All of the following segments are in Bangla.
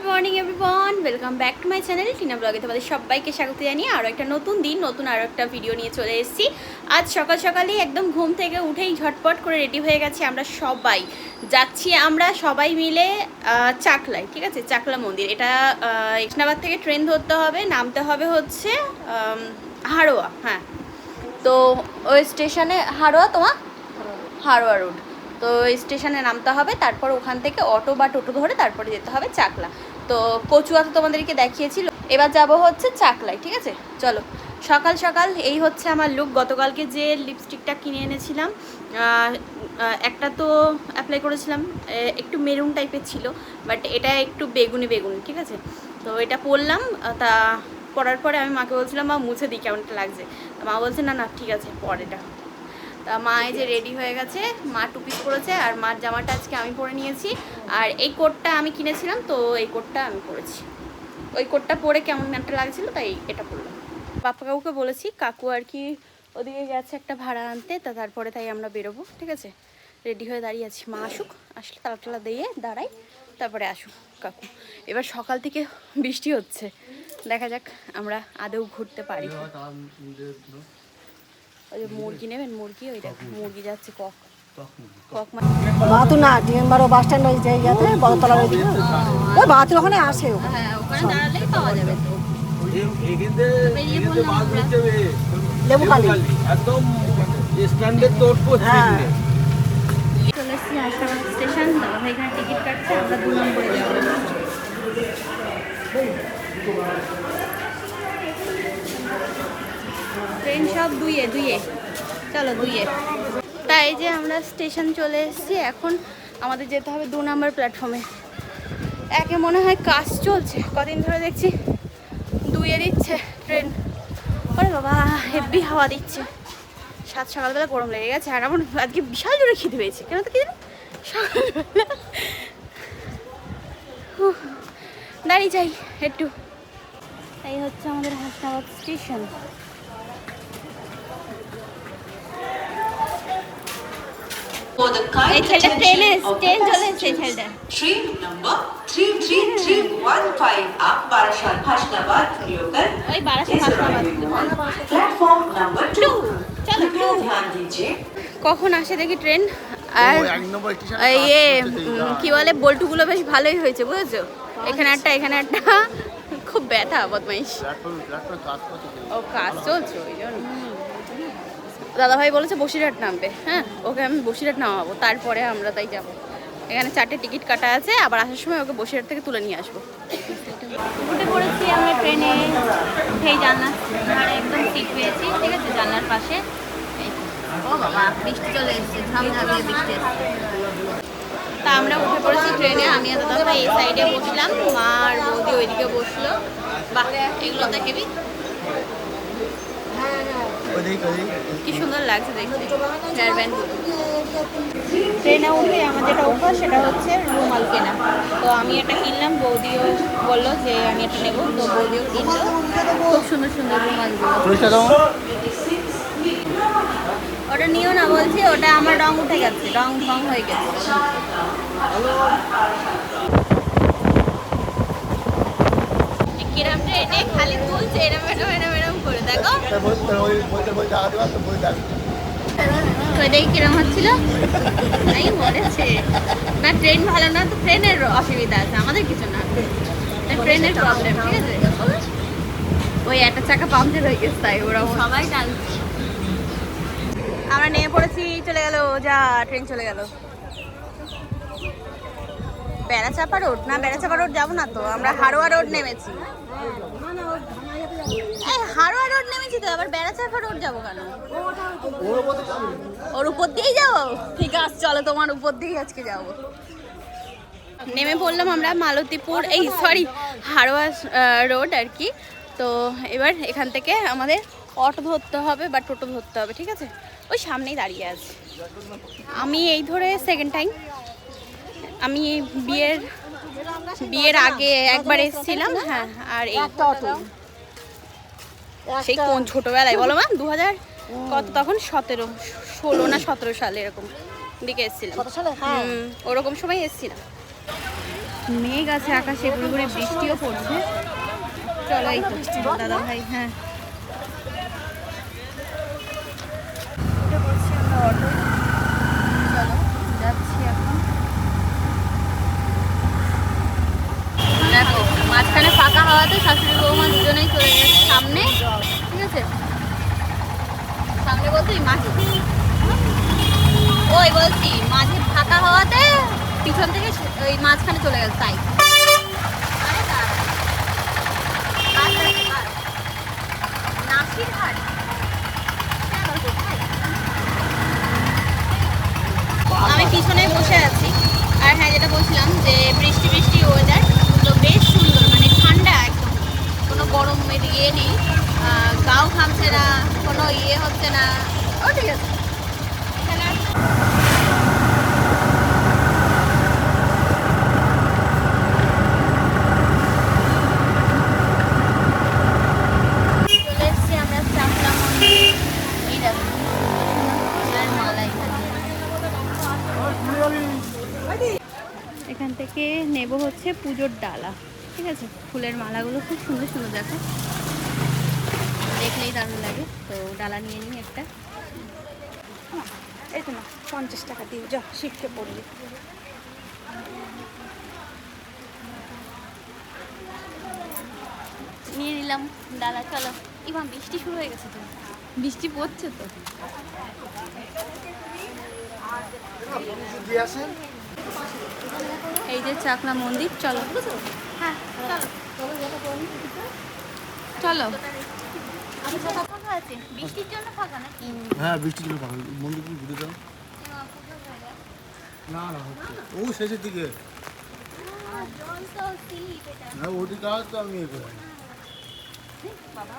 Good morning everyone. Welcome back to my channel Tina ব্লগে তোমাদের সবাইকে স্বাগত জানিয়ে আরও একটা নতুন দিন, নতুন আরও একটা ভিডিও নিয়ে চলে এসেছি। আজ সকাল সকালেই একদম ঘুম থেকে উঠেই ঝটপট করে রেডি হয়ে গেছি আমরা সবাই। যাচ্ছি আমরা সবাই মিলে চাকলায়, ঠিক আছে? চাকলা মন্দির। এটা ইসনাবাদ থেকে ট্রেন ধরতে হবে, নামতে হবে হচ্ছে হাড়োয়া হ্যাঁ। তো ওই স্টেশনে, হাড়োয়া তোমার? হাড়োয়া রোড। তো স্টেশনে নামতে হবে, তারপর ওখান থেকে অটো বা টোটো ধরে তারপরে যেতে হবে চাকলা। তো কচুয়া তো তোমাদেরকে দেখিয়েছিল। এবার যাব হচ্ছে চাকলাই ঠিক আছে? চলো, সকাল সকাল এই হচ্ছে আমার লুক গতকালকে যে লিপস্টিকটা কিনে এনেছিলাম একটা তো অ্যাপ্লাই করেছিলাম একটু মেরুন টাইপের ছিল বাট এটা একটু বেগুনি বেগুনি, ঠিক আছে? তো এটা পরলাম, তা পরার পরে আমি মাকে বলছিলাম, মা, মুছে দিই কেমনটা লাগছে। মা বলছে, না না, ঠিক আছে, পর এটা। তা মা এই যে রেডি হয়ে গেছে, মা টুপিস পরেছে আর মার জামাটা আজকে আমি পরে নিয়েছি। আর এই কোটটা আমি কিনেছিলাম, তো এই কোটটা আমি পরেছি। ওই কোটটা পরে কেমন একটা লাগছিল, তাই এটা পরলাম। বাপ্পা কাকুকে বলেছি, কাকু আর কি ওদিকে গেছে একটা ভাড়া আনতে, তা তারপরে তাই আমরা বেরোবো, ঠিক আছে? রেডি হয়ে দাঁড়িয়ে আছি, মা আসুক, আসলে তালা টালা দিয়ে দাঁড়াই, তারপরে আসুক কাকু। এবার সকাল থেকে বৃষ্টি হচ্ছে, দেখা যাক আমরা আদৌ ঘুরতে পারি। ওই যে মুরগি নেবেন মুরগি ওই দেখ মুরগি যাচ্ছে কক। কক মানে বাহাতু না ডিএমবারও বাস স্ট্যান্ড ওই যে ইয়াতে বড়তলার ওই ওই বাহাতুর ওখানে আসে ও। হ্যাঁ। লেবুখালি। একদম স্ট্যান্ডের তোর হ্যাঁ। চলে এসেছি হাসপাতাল স্টেশন দাদা এখানে টিকিট কাটছে আমরা দু নম্বরে যাব। ট্রেন সব দুইয়ে দুইয়ে। চলো, দুইয়ে। তাই যে আমরা স্টেশন চলে এসেছি, এখন আমাদের যেতে হবে দু নম্বর প্ল্যাটফর্মে। একে মনে হয় কাজ চলছে, কদিন ধরে দেখছি দুইয়ে দিচ্ছে ট্রেন। ওরে বাবা হেভি হাওয়া দিচ্ছে। সাত সকালবেলা গরম লেগে গেছে, আর আমার আজকে বিশাল জোরে খিদে পেয়েছে। কেন তো কি দাঁড়িয়ে যাই একটু। এই হচ্ছে আমাদের Hasnabad station. For the এই kind ছেলেটা ট্রেনে attention of the ট্রেন চলে এসছে এই passengers, ছেলেটা train number 33315 up Barashat Hashnabad local ওই বারাসা is Hasnabad arriving on platform number 2. चलो, कृपया ध्यान दीजिए কখন আসে দেখি ট্রেন আর এই ইয়ে উম, কি বলে বল্টুগুলো বেশ ভালোই হয়েছে বুঝেছো এখানে একটা এখানে একটা খুব ব্যথা বদমাইশ ও কাজ চলছে ওই জন্য দাদাভাই বলেছে বসিরহাট নামবে। হ্যাঁ ওকে আমি বসিরহাট নামাবো, তারপরে আমরা তাই যাব। এখানে চারটে টিকিট কাটা আছে, আবার আসার সময় ওকে বসিরহাট থেকে তুলে নিয়ে আসব। উঠে পড়েছি আমরা ট্রেনে উঠেই জানলার একদম সিট পেয়েছি, ঠিক আছে, জানলার পাশে। বৃষ্টি চলে এসেছে ঝাম বৃষ্টি তা আমরা উঠে পড়েছি ট্রেনে আমি আর দাদা এই সাইডে বসলাম, মা আর বৌদি ওইদিকে বসল। বাহ, এগুলো দেখবি কি সুন্দর লাগছে দেখতে। হেয়ার ব্যান্ড ট্রেনে উঠে আমার যেটা অভ্যাস সেটা হচ্ছে রুমাল কেনা। তো আমি এটা কিনলাম বৌদিও বলল যে আমি এটা নেব তো বৌদিও কিনলো। খুব সুন্দর সুন্দর রুমালগুলো ওটা নিও না বলছি ওটা আমার রং উঠে গেছে রং ঢং হয়ে গেছে। কিরম ট্রেনে খালি তুলছে এরম এরম এরম এরম। করে দেখো। তো দেখি। কিরম হচ্ছিল? এই মরেছে। না ট্রেন ভালো না তো ট্রেনের অসুবিধা আছে আমাদের কিছু না। ট্রেনের প্রবলেম ঠিক আছে? ওই একটা চাকা পাম্পচের হয়ে গেছে তাই ওরা সবাই টানছে আমরা নেমে পড়েছি চলে গেল যা ট্রেন চলে গেল। বেড়াচাপা রোড না বেড়াচাপা রোড যাব না তো আমরা হারোয়া রোড নেমেছি। রোড নেমেছি তো বেড়াচাপা রোড যাব কেন? ওর উপর দিয়েই ঠিক আছে, চলো তোমার উপর দিয়েই আজকে যাব। নেমে পড়লাম আমরা মালতীপুর, এই সরি হারোয়া রোড আর কি। তো এবার এখান থেকে আমাদের অটো ধরতে হবে বা টোটো ধরতে হবে, ঠিক আছে? ওই সামনেই দাঁড়িয়ে আছে। আমি এই ধরে সেকেন্ড টাইম আমি বিয়ের বিয়ের আগে একবার এসেছিলাম হ্যাঁ আর এই সেই কোন ছোটবেলায় বলো মা? দু হাজার কত? তখন সতেরো ষোলো না সতেরো সালে এরকম দিকে এসেছিলাম। কত সালে? হ্যাঁ। ওরকম সময় এসেছিলাম। মেঘ আছে আকাশে ঘুরে ঘুরে বৃষ্টিও পড়ছে। চলো এই তো দাদা ভাই হ্যাঁ। অটো চলো যাচ্ছি এখন মাঝখানে ফাঁকা হওয়াতে শাশুড়ি বৌমা দুজনেই চলে গেছে সামনে। ঠিক আছে? সামনে বলতে মাঝে। ওই বলছি, মাঝে ফাঁকা হওয়াতে পিছন থেকে ওই মাঝখানে চলে গেছে, তাই আরে দাঁড়া। কার কাছে কার? নাসির হাট কেন কোথায়? আমি পিছনে বসে আছি আর হ্যাঁ যেটা বলছিলাম যে বৃষ্টি বৃষ্টি ওয়েদার তো বেশ সুন্দর মানে ঠান্ডা একদম কোনো গরমের ইয়ে নেই আহ, গাও ঘামছে না কোনো ইয়ে হচ্ছে না ও ঠিক আছে এখানে আর- চলে এসছি আমরা চাকলা মন্দির এই দেখো আর মালা এখানে এখান থেকে নেব হচ্ছে পুজোর ডালা ঠিক আছে ফুলের মালাগুলো খুব সুন্দর সুন্দর দেখো দেখলেই দারুণ লাগে। তো ডালা নিয়ে নিই একটা। এই তো না পঞ্চাশ টাকা দিয়ে যা শিখতে পড়লি নিয়ে নিলাম ডালা চলো। ইমা বৃষ্টি শুরু হয়ে গেছে তো? বৃষ্টি পড়ছে তো? এই যে চাকলা মন্দির চলো। হ্যাঁ চলো। চলো। বৃষ্টির জন্য ফাঁকা নাকি হ্যাঁ মন্দির কি ঘুরে হয়ে গেছে। না না হচ্ছে ও শেষের দিকে। হ্যাঁ ওদিকে আস তো আমি এ করি বাবা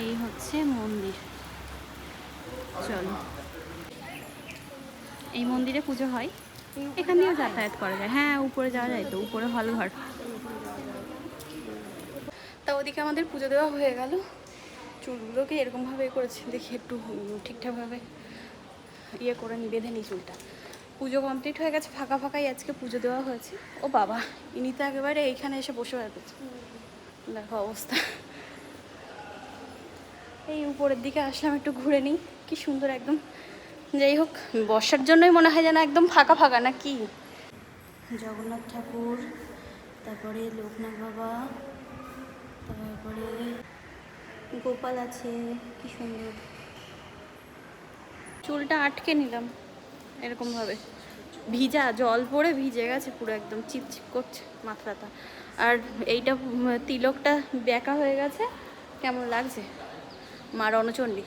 এই হচ্ছে মন্দির। চলো। এই মন্দিরে পুজো হয়। এখান দিয়েও যাতায়াত করা যায়। হ্যাঁ উপরে যাওয়া যায় তো, উপরে হল ঘর। তা ওদিকে আমাদের পুজো দেওয়া হয়ে গেল। চুলগুলোকে এরকমভাবে করেছি। দেখি একটু ঠিকঠাকভাবে ইয়ে করে নি, বেঁধে নিই চুলটা। পুজো কমপ্লিট হয়ে গেছে। ফাঁকা ফাঁকাই আজকে পুজো দেওয়া হয়েছে। ও বাবা, ইনি তো একেবারে এইখানে এসে বসে রয়েছে দেখো অবস্থা। এই উপরের দিকে আসলাম একটু ঘুরে নিই। কি সুন্দর একদম। যাই হোক বর্ষার জন্যই মনে হয় যেন একদম ফাঁকা ফাঁকা না কি? জগন্নাথ ঠাকুর তারপরে লোকনাথ বাবা তারপরে গোপাল আছে কি সুন্দর। চুলটা আটকে নিলাম এরকমভাবে। ভিজা জল পড়ে ভিজে গেছে পুরো একদম চিপচিপ করছে মাথাটা। আর এইটা তিলকটা বেঁকা হয়ে গেছে। কেমন লাগছে? মা রণচণ্ডী।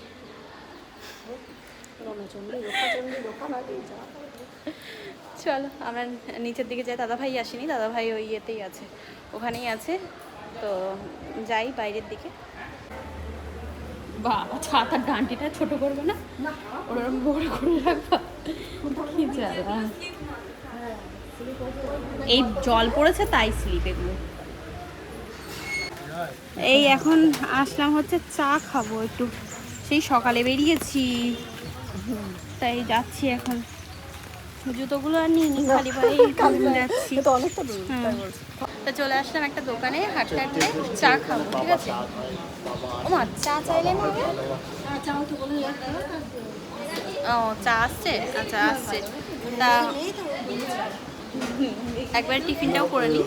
চলো আমরা নিচের দিকে যাই। দাদা ভাই আসেনি দাদা ভাই ওই ইয়েতেই আছে ওখানেই আছে। তো যাই বাইরের দিকে। বাবা ছাতার ডান্টিটা ছোট করবে না? ওরকম বড় করে রাখবা? কি জ্বালা। এই জল পড়েছে তাই স্লিপ এগুলো এই এখন আসলাম হচ্ছে চা খাব একটু। সেই সকালে বেরিয়েছি। তাই যাচ্ছি এখন। জুতোগুলো আর নিয়ে নি খালি পায়ে যাচ্ছি। তো হুম। তা চলে আসলাম একটা দোকানে হাঁটতে হাঁটতে চা খাব ঠিক আছে? ও মা চা চাইলেন হবে ও চা আসছে? আচ্ছা আসছে। তা একবার টিফিনটাও করে নিই।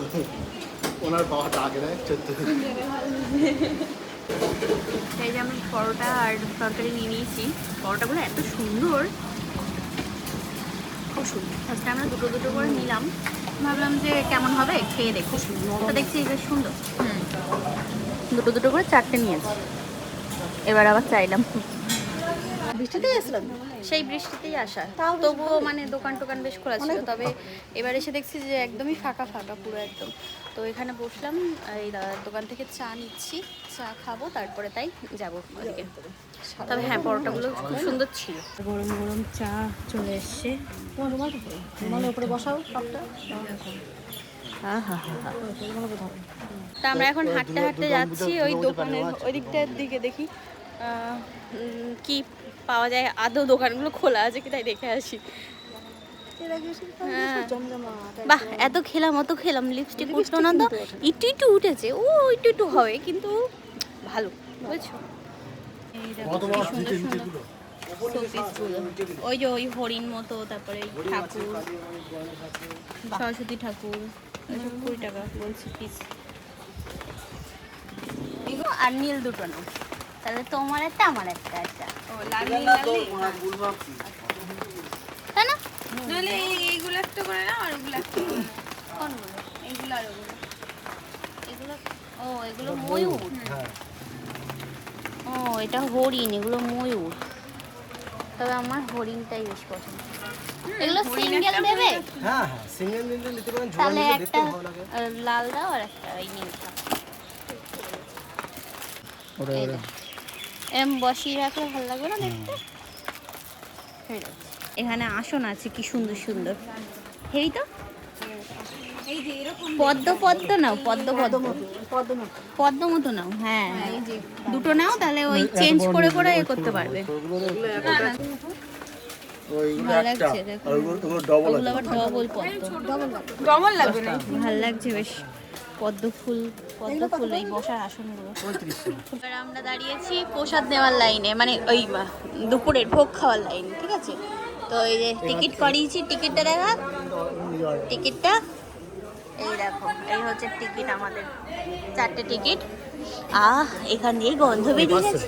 ওনার বাবাটা আগে দেয় এই যে আমি পরোটা আর তরকারি নিয়ে নিয়েছি। পরোটাগুলো এত সুন্দর। খুব সুন্দর। ফার্স্টে আমরা দুটো দুটো করে নিলাম। ভাবলাম যে কেমন হবে? খেয়ে দেখি। তো দেখছি বেশ সুন্দর। হুম। দুটো দুটো করে চারটে নিয়েছি। এবার আবার চাইলাম। বৃষ্টিতে এসেছিলাম সেই বৃষ্টিতেই আসা। তবুও মানে দোকান টোকান বেশ খোলা ছিল। তবে এবার এসে দেখছি যে একদমই ফাঁকা ফাঁকা পুরো একদম। তো এখানে বসলাম এই দাদার দোকান থেকে চা নিচ্ছি চা খাব তারপরে তাই যাব ওদিকে। তবে হ্যাঁ পরোটাগুলো খুব সুন্দর ছিল। গরম গরম চা চলে এসছে। তোমার রুমাল রুমালের উপরে বসাও সবটা। তা আমরা এখন হাঁটতে হাঁটতে যাচ্ছি ওই দোকানের ওই দিকটার দিকে দেখি। কি পাওয়া যায় আদৌ দোকানগুলো খোলা আছে কি তাই দেখে আসি। হ্যাঁ। বাহ এত খেলাম অত খেলাম লিপস্টিক উঠতো না তো? একটু একটু উঠেছে ও একটু একটু হবে কিন্তু ভালো বুঝছ? ওই যে ওই হরিণ মতো তারপরে ঠাকুর সরস্বতী ঠাকুর কুড়ি টাকা বলছি পিস আর নীল দুটো না তাহলে তোমার একটা আমার একটা একটা। তাই না? নাহলে এইগুলো একটা করে না আর ওগুলো একটা করে কোনগুলো এইগুলো আর ওগুলো। এগুলো ও এগুলো ময়ূর। ও এটা হরিণ এগুলো ময়ূর। তবে আমার হরিণটাই বেশ পছন্দ। এগুলো সিঙ্গেল দেবে? হ্যাঁ হ্যাঁ সিঙ্গেল নিলে নিতে পারেন তাহলে একটা লাল দাও আর একটা নীল দাও। এরম বসিয়ে রাখলে ভালো লাগবে না দেখতে? এখানে আসন আছে কি সুন্দর সুন্দর। হেই তো? পদ্ম পদ্ম নাও পদ্ম পদ্ম। পদ্ম মতো নাও হ্যাঁ। দুটো নাও তাহলে ওই চেঞ্জ করে করে এ করতে পারবে। ভালো লাগছে দেখো। ওগুলো আবার ডবল পদ্ম। ডবল লাগবে না? লাগছে বেশ। পদ্ম ফুল। পদ্ম ফুল এই বসার আসনগুলো। এবার আমরা দাঁড়িয়েছি প্রসাদ নেওয়ার লাইনে মানে ওই দুপুরের ভোগ খাওয়ার লাইন ঠিক আছে? তো এই যে টিকিট করিয়েছি টিকিটটা দেখা। টিকিটটা এই দেখো এই হচ্ছে টিকিট আমাদের চারটে টিকিট। আহ এখান দিয়ে গন্ধ বেরিয়ে গেছে?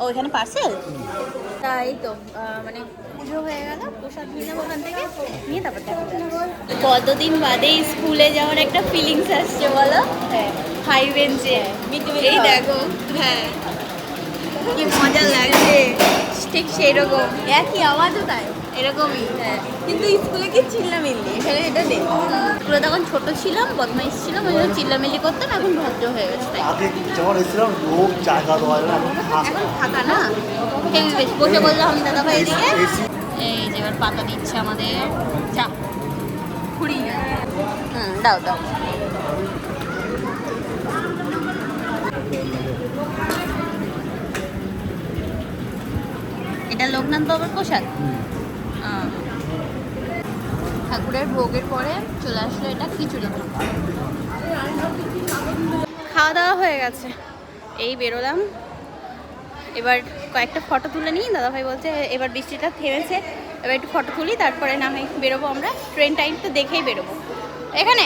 ও এখানে পার্সেল তাই তো মানে পুজো হয়ে গেল প্রসাদ নিয়ে ওখান থেকে নিয়ে তারপর কতদিন বাদে স্কুলে যাওয়ার একটা ফিলিংস আসছে বলো? হাই বেঞ্চে এই দেখো হ্যাঁ। কি মজা লাগছে। ঠিক সেই রকম একই আওয়াজও তাই। এরকমই হ্যাঁ। কিন্তু স্কুলে কি চিল্লামিল্লি? এখানে এটা নেই। পুরো তখন ছোট ছিলাম বদমাইশ ছিলাম ওই জন্য চিল্লামিল্লি করতাম এখন ভদ্র হয়ে গেছে তাই। আগে যখন এসেছিলাম লোক জায়গা দেওয়া যায় না এখন থাকা না? হেভি বেশ বসে বললাম আমি দাদা ভাই এদিকে। পাতা দিচ্ছে আমাদের। চা কুড়ি হুম দাও দাও। এটা লোকনাথ বাবার প্রসাদ? আহ। ঠাকুরের ভোগের পরে চলে আসলো এটা খিচুড়ি। খাওয়া দাওয়া হয়ে গেছে। এই বেরোলাম। এবার কয়েকটা ফটো তুলে নিই। দাদাভাই বলছে এবার বৃষ্টিটা থেমেছে এবার একটু ফটো তুলি তারপরে না হয় বেরোবো আমরা। ট্রেন টাইম তো দেখেই বেরোবো। এখানে?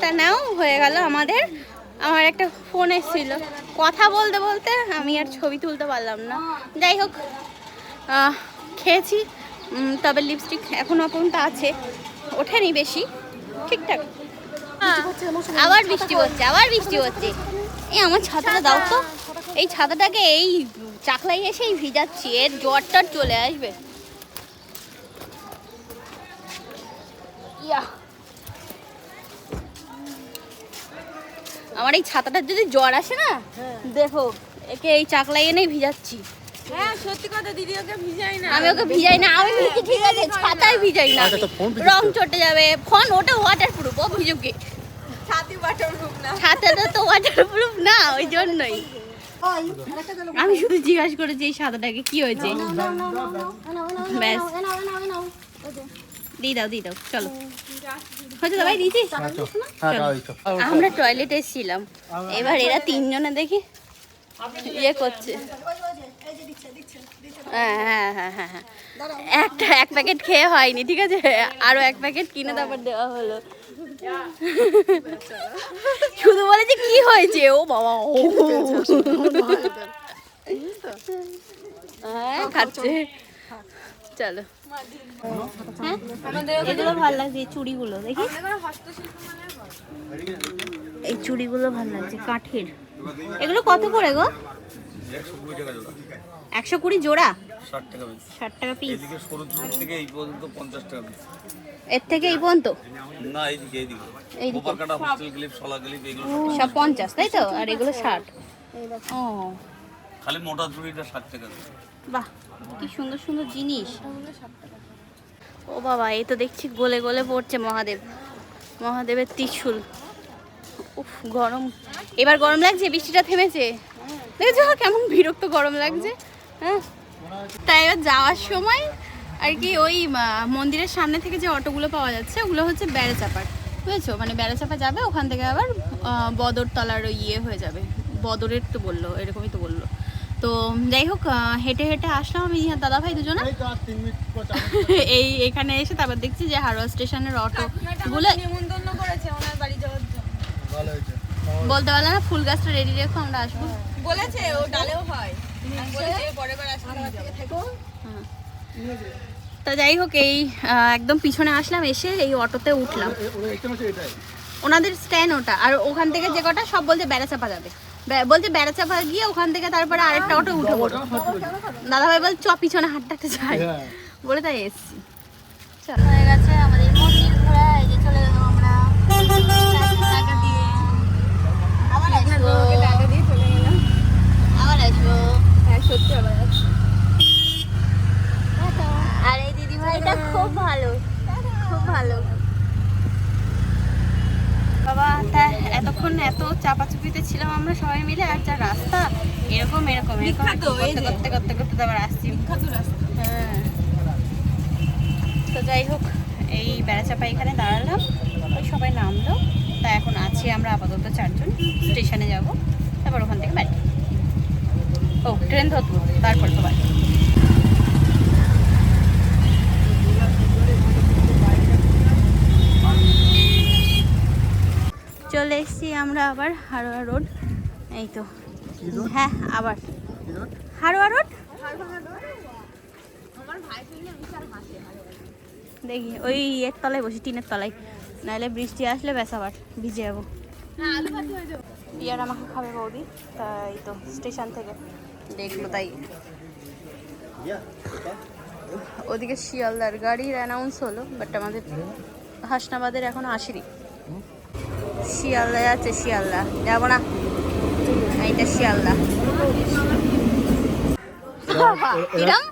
তা নাও হয়ে গেল আমাদের। আমার একটা ফোন এসেছিল। কথা বলতে বলতে আমি আর ছবি তুলতে পারলাম না। যাই হোক খেয়েছি। তবে লিপস্টিক এখনও পর্যন্ত আছে। ওঠেনি বেশি। ঠিকঠাক। আবার বৃষ্টি হচ্ছে আবার বৃষ্টি হচ্ছে। এই আমার ছাতাটা দাও তো। এই ছাতাটাকে এই চাকলাই এসেই ভিজাচ্ছি এর জ্বর টর চলে আসবে। ইয়া আমার এই ছাতাটার যদি জ্বর আসে না দেখো একে এই চাকলাই এনেই ভিজাচ্ছি। হ্যাঁ সত্যি কথা দিদি ওকে ভিজাই না। আমি ওকে ভিজাই না আমি ভিজছি ঠিক আছে ছাতায় ভিজাই না আচ্ছা, তো ফোন ভিজাচ্ছো? রং চটে যাবে ফোন ওটা ও ভিজুকে ছাতি ছাতাটা তো না ওই জন্যই। আমি শুধু জিজ্ঞাসা করেছি এই সাদাটাকে কি হয়েছে ব্যাস দিয়ে দাও দিয়ে দাও চলো দিয়েছি হ্যাঁ। আমরা টয়লেটে এসেছিলাম এবার এরা তিনজনে দেখি ইয়ে করছে হ্যাঁ হ্যাঁ হ্যাঁ হ্যাঁ হ্যাঁ। একটা এক প্যাকেট খেয়ে হয়নি ঠিক আছে? আরও এক প্যাকেট কিনে তারপর দেওয়া হলো। শুধু বলেছে কি হয়েছে? ও বাবা ও। হ্যাঁ খাচ্ছে। চলো। হ্যাঁ? এগুলো ভালো লাগছে এই চুড়িগুলো দেখি। এই চুড়িগুলো ভালো লাগছে কাঠের। এগুলো কত করে গো? একশো কুড়ি জোড়া। ষাট টাকা পিস ষাট টাকা পিস এদিকে সরু চুল থেকে এই পর্যন্ত পঞ্চাশ টাকা পিস এর থেকে এই পর্যন্ত? না এইদিকে এইদিকে। এইদিকে। কাটা হোস্টেল ক্লিপ শলা ক্লিপ এগুলো সব পঞ্চাশ তাই তো? আর এগুলো ষাট। ও। খালি মোটা চুড়িটা ষাট টাকা বাহ কি সুন্দর সুন্দর জিনিস। ও বাবা এই তো দেখছি গলে গলে পড়ছে মহাদেব। মহাদেবের ত্রিশূল। উফ গরম। এবার গরম লাগছে? বৃষ্টিটা থেমেছে? দেখেছ কেমন বিরক্ত গরম লাগছে হ্যাঁ? তাই এবার যাওয়ার সময় আর কি ওই মন্দিরের সামনে থেকে যে অটোগুলো পাওয়া যাচ্ছে ওগুলো হচ্ছে বেড়াচাপার বুঝেছ? মানে বেড়াচাপা যাবে ওখান থেকে আবার বদরতলার ওই ইয়ে হয়ে যাবে। বদরের তো বলল এরকমই তো বলল। তো যাই হোক হেঁটে হেঁটে আসলাম আমি আর দাদা ভাই দুজনে। এই তো আর তিন মিনিট পর চার এই এখানে এসে তারপর দেখছি যে হারোয়া স্টেশনের অটো গুলো নিমন্ত্রণ করেছে ওনার বাড়ি যাওয়ার জন্য। ভালো হয়েছে। বলতে পারলে না ফুল গাছটা রেডি রেখো আমরা আসব। বলেছে ও ডালেও হয়। হ্যাঁ। তা যাই হোক এই একদম পিছনে আসলাম এসে এই অটোতে উঠলাম। ওনাদের স্ট্যান্ড ওটা। আর ওখান থেকে যে কটা সব বলছে বেড়াচাপা যাবে। বলছে বেড়াচাপা গিয়ে ওখান থেকে তারপরে আরেকটা অটো উঠে পড়ো দাদা ভাই বল চ পিছনে হাঁটতে যাই। হ্যাঁ। বলে তাই এসছি। চলো হয়ে গেছে আমাদের মন্দির ঘোরা এই যে চলে গেলাম আমরা। টাকা দিয়ে। আবার আসব টাকা দিয়ে চলে গেলাম আবার আসব হ্যাঁ সত্যি আবার আসব। আর এই দিদি ভাইটা খুব ভালো খুব ভালো বাবা তা এতক্ষণ এত চাপাচুপিতে ছিলাম আমরা সবাই মিলে আর যা রাস্তা এরকম এরকম এরকম বিখ্যাত, এই করতে করতে করতে করতে তারপর আসছি। হ্যাঁ তো যাই হোক এই বেড়াচাপা এখানে দাঁড়ালাম। ওই সবাই নামলো। তা এখন আছি আমরা আপাতত চারজন। স্টেশনে যাব। তারপর ওখান থেকে বাড়ি। ও ট্রেন ধরবো তারপর তো বাড়ি। চলে এসেছি আমরা আবার হারোয়া রোড। এই তো। হ্যাঁ আবার। হারোয়া রোড দেখি, ওই এর তলায় বসি, টিনের তলায়। নাহলে বৃষ্টি আসলে ব্যাস আবার, ভিজে যাব। ইয়ার আমাকে খাবে বৌদি, তাই তো, স্টেশন থেকে। দেখল তাই। ওদিকে শিয়ালদার গাড়ির অ্যানাউন্স হলো বাট আমাদের হাসনাবাদের এখনও আসেনি। শিয়ালদা আছে শিয়ালদা। যাব না। এইটা শিয়ালদা। কিরম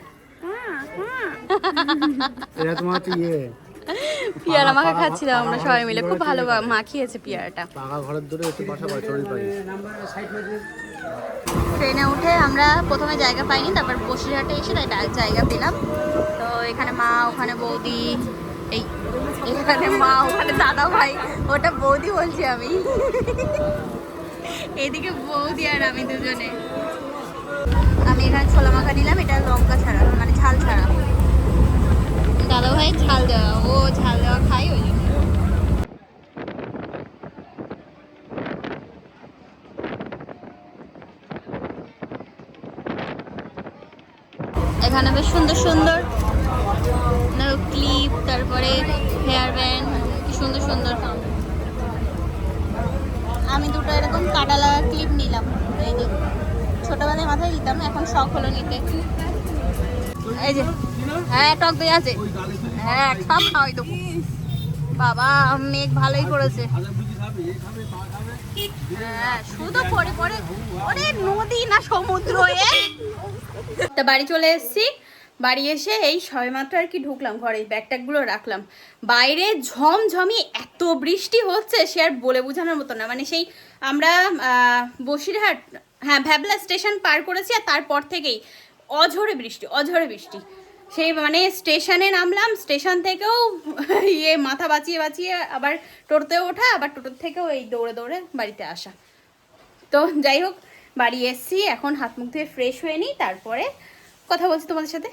তোমার হচ্ছে ইয়ে। পিয়ারা মাখা খাচ্ছিলাম আমরা সবাই মিলে। খুব ভালো বা- মাখিয়েছে পিয়ারাটা। পাকা ঘরের দূরে একটু বাসা বাড়ি চড়ি পাই ট্রেনে উঠে আমরা প্রথমে জায়গা পাইনি তারপর বসিরহাটে এসে তাই জায়গা পেলাম। তো এখানে মা ওখানে বৌদি এই এখানে মা ওখানে দাদা ভাই ওটা বৌদি বলছি আমি। এদিকে বৌদি আর আমি দুজনে। আমি এখানে ছোলা মাখা নিলাম, এটা লঙ্কা ছাড়া মানে ঝাল ছাড়া। দাদা ভাই ঝাল দেওয়া, ও ঝাল দেওয়া খাই ওই জন্য। এখানে বেশ সুন্দর সুন্দর ক্লিপ তারপরে হেয়ার ব্যান্ড কি সুন্দর সুন্দর আমি দুটো এরকম কাটা লাগা ক্লিপ নিলাম, এই যে। ছোটবেলায় মাথায় দিতাম, এখন শখ হলো নিতে। এই যে হ্যাঁ টক দই আছে। হ্যাঁ সব খাওয়াই দেবো। বাবা, মেঘ ভালোই করেছে। হ্যাঁ শুধু পরে পরে নদী না সমুদ্র বাড়ি চলে এসেছি। বাড়ি এসে এই সবেমাত্র আর কি ঢুকলাম ঘরে ব্যাগ ট্যাগগুলো রাখলাম। বাইরে ঝমঝমি এত বৃষ্টি হচ্ছে, সে আর বলে বোঝানোর মতো না। মানে সেই আমরা বসিরহাট হ্যাঁ ভ্যাবলা স্টেশন পার করেছি আর তারপর থেকেই অঝরে বৃষ্টি অঝরে বৃষ্টি। সেই মানে স্টেশনে নামলাম স্টেশন থেকেও ইয়ে মাথা বাঁচিয়ে বাঁচিয়ে আবার টোটোতে ওঠা আবার টোটোর থেকেও এই দৌড়ে দৌড়ে বাড়িতে আসা। তো যাই হোক বাড়ি এসছি এখন হাত মুখ ধুয়ে ফ্রেশ হয়ে নিই তারপরে কথা বলছি তোমাদের সাথে।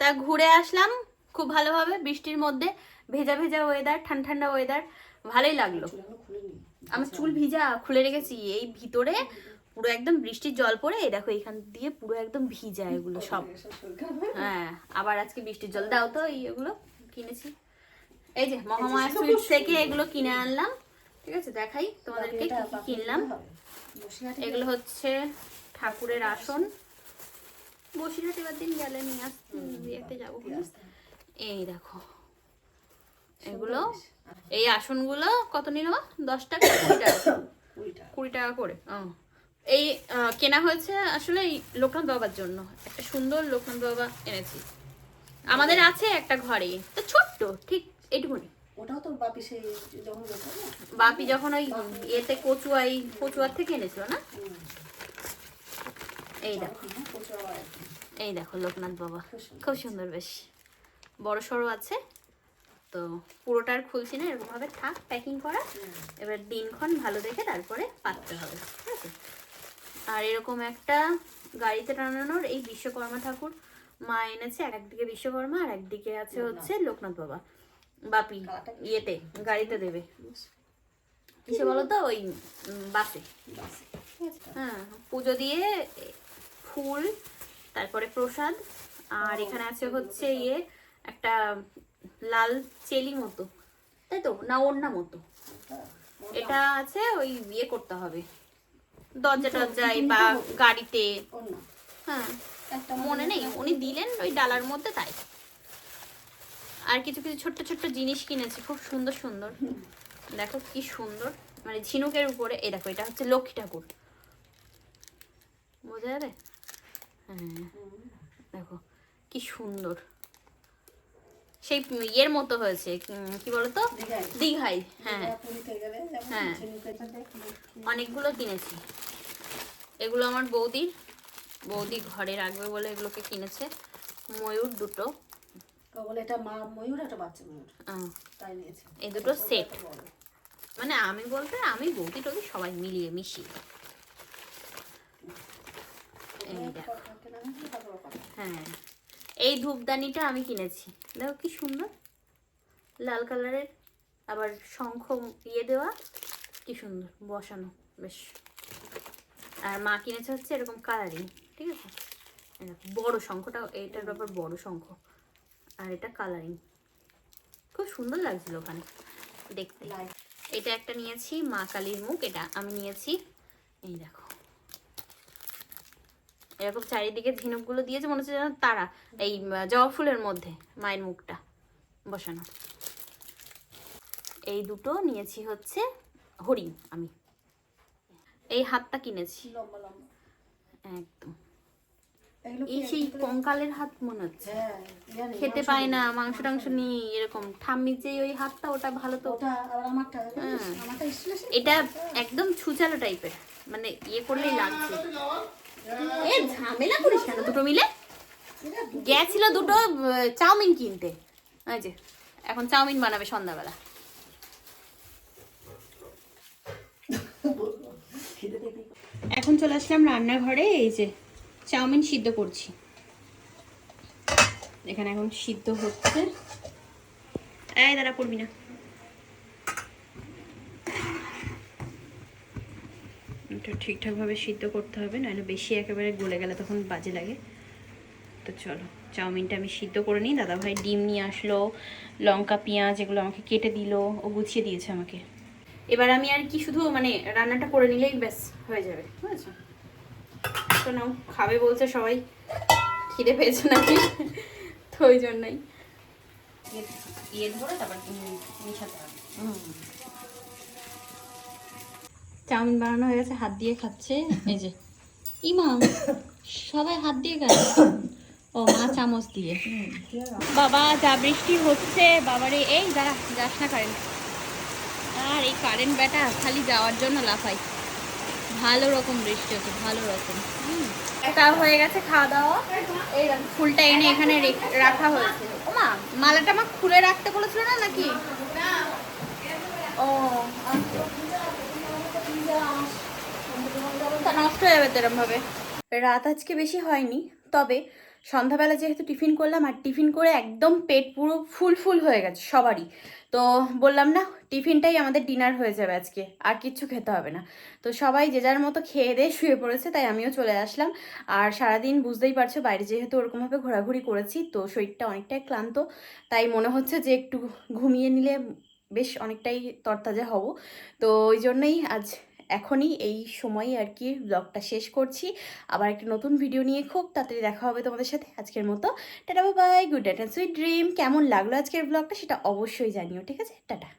তা ঘুরে আসলাম খুব ভালোভাবে বৃষ্টির মধ্যে ভেজা ভেজা ওয়েদার ঠান্ডা ঠান্ডা ওয়েদার ভালোই লাগল। আমার চুল ভিজা খুলে রেখেছি এই ভিতরে পুরো একদম বৃষ্টির জল পড়ে এই দেখো এখান দিয়ে পুরো একদম ভিজা এগুলো সব। হ্যাঁ? আবার আজকে বৃষ্টির জল। দাও তো এগুলো কিনেছি। এই যে মহামায়া সুইটস থেকে এগুলো কিনে আনলাম। ঠিক আছে দেখাই তোমাদেরকে কি কি কিনলাম। এগুলো হচ্ছে ঠাকুরের আসন। বসিরহাট এবার দিন গেলে নিয়ে আসতে বিয়েতে যাব এই দেখো। এগুলো এই আসনগুলো কত নিল দশ টাকা। কুড়ি টাকা। কুড়ি টাকা করে ও। এই কেনা হয়েছে আসলে এই লোকনাথ বাবার জন্য। একটা সুন্দর লোকনাথ বাবা এনেছি। আমাদের আছে একটা ঘরে। তো ছোট্ট ঠিক এইটুকুনি ওটাও তো বাপি সেই যখন বাপি যখন ওই এতে কচুয়াই কচুয়ার থেকে এনেছিল না? এই দেখো। এই দেখো লোকনাথ বাবা। খুব সুন্দর। বেশ। বড় সড়ো আছে। তো পুরোটার খুলছি না এরকম ভাবে থাক প্যাকিং করা। এবার দিনক্ষণ ভালো দেখে তারপরে পাততে হবে। আর এরকম একটা গাড়িতে টানানোর এই বিশ্বকর্মা ঠাকুর মা এনেছে একদিকে বিশ্বকর্মা আর একদিকে আছে হচ্ছে লোকনাথ বাবা বাপি ইয়েতে গাড়িতে দেবে। কিসে বলো তো? ওই বাসে। হ্যাঁ পুজো দিয়ে ফুল তারপরে প্রসাদ আর এখানে আছে হচ্ছে ইয়ে একটা লাল চেলি মতো। তাই তো? না ওড়না মতো। এটা আছে ওই ইয়ে করতে হবে। দরজা টরজায় বা গাড়িতে। হ্যাঁ মনে নেই। উনি দিলেন ওই ডালার মধ্যে তাই। আর কিছু কিছু ছোট্ট ছোট্ট জিনিস কিনেছি। খুব সুন্দর সুন্দর। দেখো কি সুন্দর। মানে ঝিনুকের উপরে এই দেখো এটা হচ্ছে লক্ষ্মী ঠাকুর। বোঝা যাবে? হ্যাঁ দেখো কি সুন্দর। সেই ইয়ের মতো হয়েছে কি বলতো। দীঘাই হ্যাঁ। হ্যাঁ। অনেকগুলো কিনেছি। এগুলো আমার বৌদির বৌদি ঘরে রাখবে বলে এগুলোকে কিনেছে। ময়ূর দুটো। এটা মা ময়ূর একটা বাচ্চা ময়ূর। তাই নিয়েছে। এই দুটো সেট মানে আমি বলতে আমি বৌদি টৌদি সবাই মিলিয়ে মিশিয়ে। হ্যাঁ। এই ধূপদানিটা আমি কিনেছি। দেখো কি সুন্দর। লাল কালারের। আবার শঙ্খ ইয়ে দেওয়া। কি সুন্দর বসানো। বেশ। আর মা কিনেছে হচ্ছে এরকম কালারিং ঠিক আছে? বড় শঙ্খটা এটার ব্যাপার বড় শঙ্খ। আর এটা কালারিং। খুব সুন্দর লাগছিল ওখানে। দেখতে। এটা একটা নিয়েছি মা কালীর মুখ এটা আমি নিয়েছি। এই দেখো। এরকম চারিদিকে ঝিনুকগুলো দিয়েছে মনে হচ্ছে যেন তারা এই জবা ফুলের মধ্যে মায়ের মুখটা বসানো। এই দুটো নিয়েছি হচ্ছে হরিণ আমি। এই হাতটা কিনেছি। একদম। এই সেই কঙ্কালের হাত মনে হচ্ছে। হ্যাঁ খেতে পায় না মাংস টাংস নিয়ে এরকম ঠাম্মির যে ওই হাতটা ওটা ভালো তো। হ্যাঁ। এটা একদম ছুচালো টাইপের মানে ইয়ে করলেই লাগছে। ঝামেলা করিস কেন দুটো মিলে? গেছিল দুটো চাউমিন কিনতে। যে, এখন চাউমিন বানাবে সন্ধ্যাবেলা। এখন চলে আসলাম রান্নাঘরে, এই যে চাউমিন সিদ্ধ করছি। এখানে এখন সিদ্ধ হচ্ছে। এই দাঁড়া করবি না। এটা ঠিকঠাকভাবে সিদ্ধ করতে হবে নইলে বেশি একেবারে গলে গেলে তখন বাজে লাগে। তো চলো চাউমিনটা আমি সিদ্ধ করে নিই। দাদাভাই ডিম নিয়ে আসলো লঙ্কা পেঁয়াজ এগুলো আমাকে কেটে দিল ও গুছিয়ে দিয়েছে আমাকে। এবার আমি আর কি শুধু মানে রান্নাটা করে নিলেই ব্যাস হয়ে যাবে বুঝেছ? তো নাও খাবে বলছে সবাই। খিদে পেয়েছে নাকি? তো ওই জন্যই। ইয়ে ধরে তারপর মিশাতে হবে চাউমিন বানানো হয়ে গেছে, হাত দিয়ে খাচ্ছে। এই যে। ইমা সবাই হাত দিয়ে খাচ্ছে ও, মা চামচ দিয়ে। বাবা, যা বৃষ্টি হচ্ছে, বাবারে, এই দাঁড়া, যাস না কারেন্ট আর এই কারেন্ট ব্যাটা খালি যাওয়ার জন্য লাফাই ভালো রকম বৃষ্টি হচ্ছে, ভালো রকম। তা হয়ে গেছে খাওয়া দাওয়া। এই ফুলটা এনে এখানে রেখ- হয়েছে। ওমা মালাটা আমার খুলে রাখতে বলেছিল না, নাকি? ও আচ্ছা। তা নষ্ট হয়ে যাবে এরম রাত আজকে বেশি হয়নি, তবে সন্ধ্যাবেলা যেহেতু টিফিন করলাম আর টিফিন করে একদম পেট পুরো ফুল ফুল হয়ে গেছে সবারই। তো বললাম না, টিফিনটাই আমাদের ডিনার হয়ে যাবে আজকে, আর কিচ্ছু খেতে হবে না। তো সবাই যে যার মতো খেয়ে দিয়ে শুয়ে পড়েছে, তাই আমিও চলে আসলাম। আর সারাদিন বুঝতেই পারছ, বাইরে যেহেতু ওরকমভাবে ঘোরাঘুরি করেছি, তো শরীরটা অনেকটাই ক্লান্ত। তাই মনে হচ্ছে যে একটু ঘুমিয়ে নিলে বেশ অনেকটাই তরতাজা হব। তো ওই জন্যই আজ এখনই এই সময় আর কি ব্লগটা শেষ করছি। আবার একটা নতুন ভিডিও নিয়ে খুব তাড়াতাড়ি দেখা হবে তোমাদের সাথে আজকের মতো। Tata bye good night and sweet dream কেমন লাগল আজকের ব্লগটা সেটা অবশ্যই জানিও, ঠিক আছে? টাটা।